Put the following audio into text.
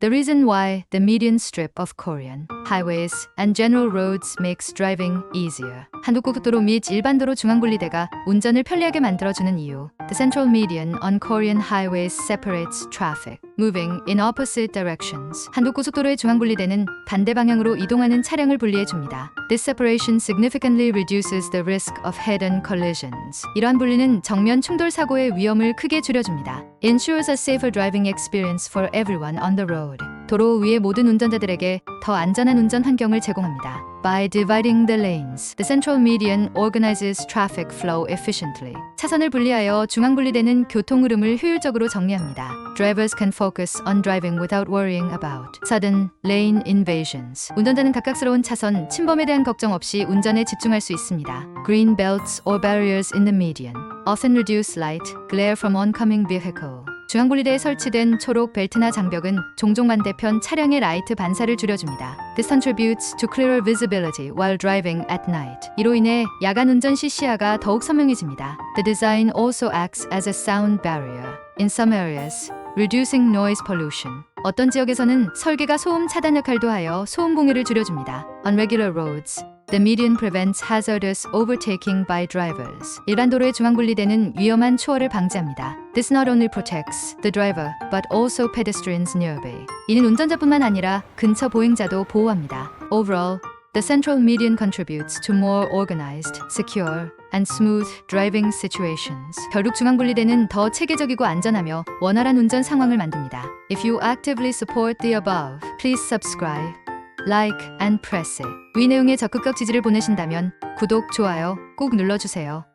The reason why the median strip of Korean highways and general roads makes driving easier. 한국 고속도로 및 일반도로 중앙분리대가 운전을 편리하게 만들어주는 이유. The central median on Korean highways separates traffic moving in opposite directions. 한국 고속도로의 중앙분리대는 반대 방향으로 이동하는 차량을 분리해 줍니다. This separation significantly reduces the risk of head-on collisions. 이러한 분리는 정면 충돌 사고의 위험을 크게 줄여줍니다. Ensures a safer driving experience for everyone on the road. 도로 위의 모든 운전자들에게 더 안전한 운전 환경을 제공합니다. By dividing the lanes, the central median organizes traffic flow efficiently. 차선을 분리하여 중앙 분리되는 교통 흐름을 효율적으로 정리합니다. Drivers can focus on driving without worrying about sudden lane invasions. 운전자는 갑작스러운 차선 침범에 대한 걱정 없이 운전에 집중할 수 있습니다. Green belts or barriers in the median often reduce light glare from oncoming vehicle. 중앙분리대에 설치된 초록 벨트나 장벽은 종종 반대편 차량의 라이트 반사를 줄여줍니다. This contributes to clearer visibility while driving at night. 이로 인해 야간 운전 시 시야가 더욱 선명해집니다. The design also acts as a sound barrier in some areas, reducing noise pollution. 어떤 지역에서는 설계가 소음 차단 역할도 하여 소음 공해를 줄여줍니다. On regular roads, The median prevents hazardous overtaking by drivers. 일반 도로의 중앙 분리대는 위험한 추월을 방지합니다. This not only protects the driver but also pedestrians nearby. 이는 운전자뿐만 아니라 근처 보행자도 보호합니다. Overall, the central median contributes to more organized, secure, and smooth driving situations. 결국 중앙 분리대는 더 체계적이고 안전하며 원활한 운전 상황을 만듭니다. If you actively support the above, please subscribe. Like and press. 위 내용에 적극적 지지를 보내신다면 구독, 좋아요 꼭 눌러주세요.